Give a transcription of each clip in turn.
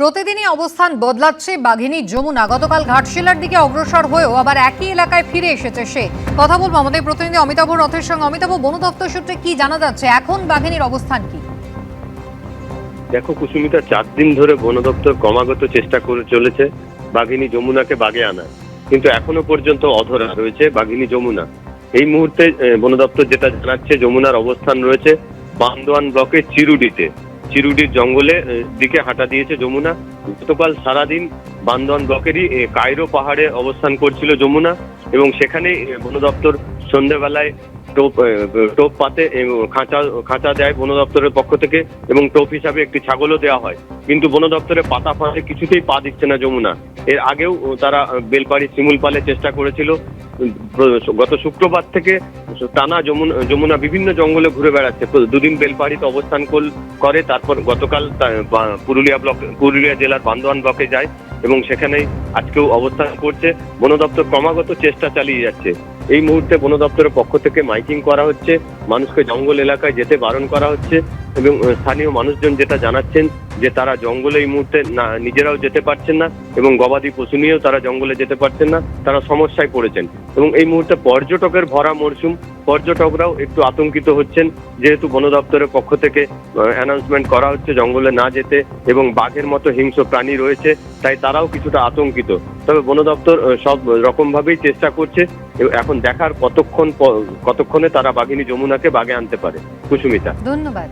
প্রতিদিনই অবস্থান বদলাচ্ছে বাঘিনী যমুনা। গতকাল ঘাটশিলার দিকে অগ্রসর হয়েও আবার একই এলাকায় ফিরে এসেছে সে। কথা বলব আমাদের প্রতিনিধি অমিতাভ রথের সঙ্গে। অমিতাভ, বন দপ্তর সূত্রে কি জানা যাচ্ছে? এখন বাঘিনীর অবস্থান কি? দেখো কুসুমিতা, চার দিন ধরে বন দপ্তর ক্রমাগত চেষ্টা করে চলেছে বাঘিনী যমুনাকে বাগে আনার। কিন্তু এখনও পর্যন্ত অধরা রয়েছে বাঘিনী যমুনা। এই মুহূর্তে বন দপ্তর যেটা জানাচ্ছে, যমুনার অবস্থান রয়েছে বান্দোয়ান ব্লকের চিরুডিতে। চিরুডির জঙ্গলে দিকে হাঁটা দিয়েছে যমুনা। গতকাল সারাদিন বান্দোয়ান ব্লকেরই কায়রো পাহাড়ে অবস্থান করছিল যমুনা এবং সেখানে বন দপ্তর সন্ধ্যেবেলায় টোপ টোপ পাতে খাঁচা খাঁচা দেয় বন দপ্তরের পক্ষ থেকে এবং টোপ হিসাবে একটি ছাগলও দেওয়া হয়। কিন্তু বন দপ্তরের পাতা ফাঁদে কিছুতেই পা দিচ্ছে না যমুনা। এর আগেও তারা বেলপাড়ি শিমুল পালে চেষ্টা করেছিল। গত শুক্রবার থেকে টানা যমুনা যমুনা বিভিন্ন জঙ্গলে ঘুরে বেড়াচ্ছে। দুদিন বেলপাড়িতে অবস্থান করে, তারপর গতকাল পুরুলিয়া ব্লক, পুরুলিয়া জেলার বান্দোয়ান ব্লকে যায় এবং সেখানেই আজকেও অবস্থান করছে। বন দপ্তর ক্রমাগত চেষ্টা চালিয়ে যাচ্ছে। এই মুহূর্তে বন দপ্তরের পক্ষ থেকে মাইকিং করা হচ্ছে। মানুষকে জঙ্গল এলাকায় যেতে বারণ করা হচ্ছে এবং স্থানীয় মানুষজন যেটা জানাচ্ছেন যে তারা জঙ্গলে এই মুহূর্তে না, নিজেরাও যেতে পারছেন না এবং গবাদি পশু নিয়েও তারা জঙ্গলে যেতে পারছেন না, তারা সমস্যায় পড়েছেন। এবং এই মুহূর্তে পর্যটকের ভরা মরশুম, পর্যটকরাও একটু আতঙ্কিত হচ্ছেন, যেহেতু বন দপ্তরের পক্ষ থেকে অ্যানাউন্সমেন্ট করা হচ্ছে জঙ্গলে না যেতে এবং বাঘের মতো হিংস্র প্রাণী রয়েছে, তাই তারাও কিছুটা আতঙ্কিত। তবে বন দপ্তর সব রকমভাবেই চেষ্টা করছে এখন দেখার কতক্ষণ কতক্ষণে তারা বাঘিনী যমুনাকে বাগে আনতে পারে। কুসুমিতা। ধন্যবাদ।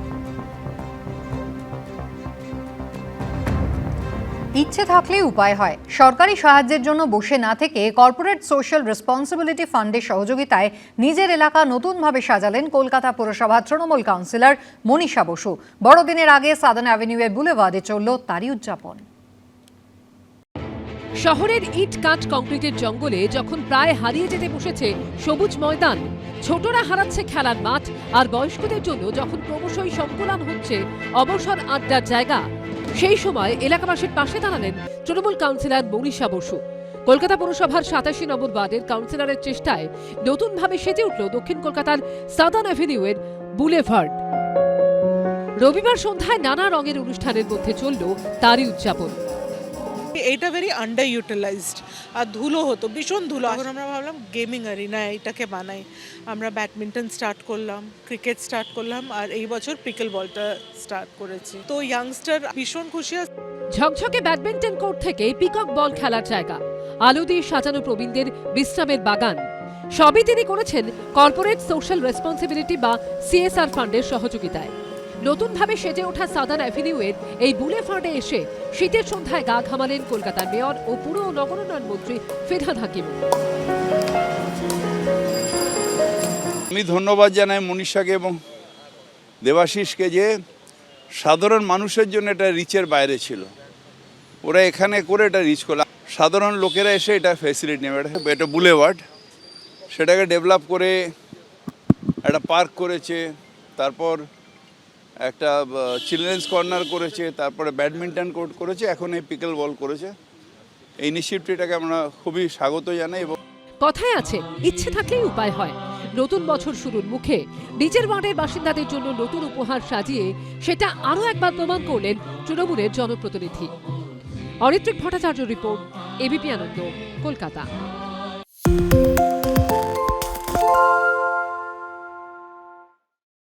ইচ্ছে থাকলেই উপায় হয়। সরকারি সাহায্যের জন্য বসে না থেকে কর্পোরেট সোশ্যাল রেসপন্সিবিলিটি ফান্ডের সহযোগিতায় নিজের এলাকা নতুনভাবে সাজালেন কলকাতা পুরসভার তৃণমূল কাউন্সিলর মনীষা বসু। বড়দিনের আগে সাদান অ্যাভিনিউয়ের বুলেভার্ডে চলল তারই উদযাপন। শহরের ইট কাঠ কংক্রিটের জঙ্গলে যখন প্রায় হারিয়ে যেতে বসেছে সবুজ ময়দান, ছোটরা হারাচ্ছে খেলার মাঠ আর বয়স্কদের জন্য যখন ক্রমশই সংকুলান হচ্ছে অবসর আড্ডার জায়গা, সেই সময় এলাকাবাসীর পাশে দাঁড়ালেন তৃণমূল কাউন্সিলর মনীষা বসু। কলকাতা পুরসভার সাতাশি নম্বর ওয়ার্ডের কাউন্সিলরের চেষ্টায় নতুনভাবে সেজে উঠল দক্ষিণ কলকাতার সাদার্ন অ্যাভিনিউয়ের বুলেভার্ড। রবিবার সন্ধ্যায় নানা রঙের অনুষ্ঠানের মধ্যে চলল তারই উদযাপন। এইটা ভেরি আন্ডার ইউটিলাইজড আর ধুলো হতো ভীষণ ধুলো। এখন আমরা ভাবলাম গেমিং অ্যারিনা এটাকে বানাই। আমরা ব্যাডমিন্টন স্টার্ট করলাম ক্রিকেট স্টার্ট করলাম আর এই বছর পিকল বলটা স্টার্ট করেছি। তো ইয়াংস্টার ভীষণ খুশি আছে ঝকঝকে ব্যাডমিন্টন কোর্ট থেকে পিকক বল খেলার জায়গা। আলো দিয়ে সাজানো প্রবীণদের বিশ্রামের বাগান। সবই তিনি করেছেন কর্পোরেট সোশ্যাল রেসপন্সিবিলিটি বা সিএসআর ফান্ডের সহযোগিতায়। নতুনভাবে সেজে ওঠা সাদান অ্যাভিনিউয়ের এই বুলেভার্ডে এসে শীতের সন্ধ্যায় গা ঘামালেন কলকাতার মেয়র ও পুর ও নগরোন্নয়ন মন্ত্রী ফেরহাদ হাকিম আমি ধন্যবাদ জানাই মনীষাকে এবং দেবাশিসকে যে সাধারণ মানুষের জন্য এটা রিচের বাইরে ছিল। ওরা এখানে করে এটা রিচ করল। সাধারণ লোকেরা এসে এটা ফেসিলিটি নেবে। এটা এটা বুলেওয়ার্ড সেটাকে ডেভেলপ করে একটা পার্ক করেছে। তারপর একটা চিলড্রেন্স কর্নার করেছে, তারপরে ব্যাডমিন্টন কোর্ট করেছে, এখন এই পিকেল বল করেছে। এই ইনিশিয়েটিভটাকে আমরা খুবই স্বাগত জানাই এবং কথায় আছে, ইচ্ছে থাকলেই উপায় হয়। নতুন বছর শুরুর মুখে নিজের ওয়ার্ডের বাসিন্দাদের জন্য নতুন উপহার সাজিয়ে সেটা আরও একবার প্রমাণ করলেন তৃণমূলের জনপ্রতিনিধি। Aritrik Bhattacharya report ABP Ananda, Kolkata.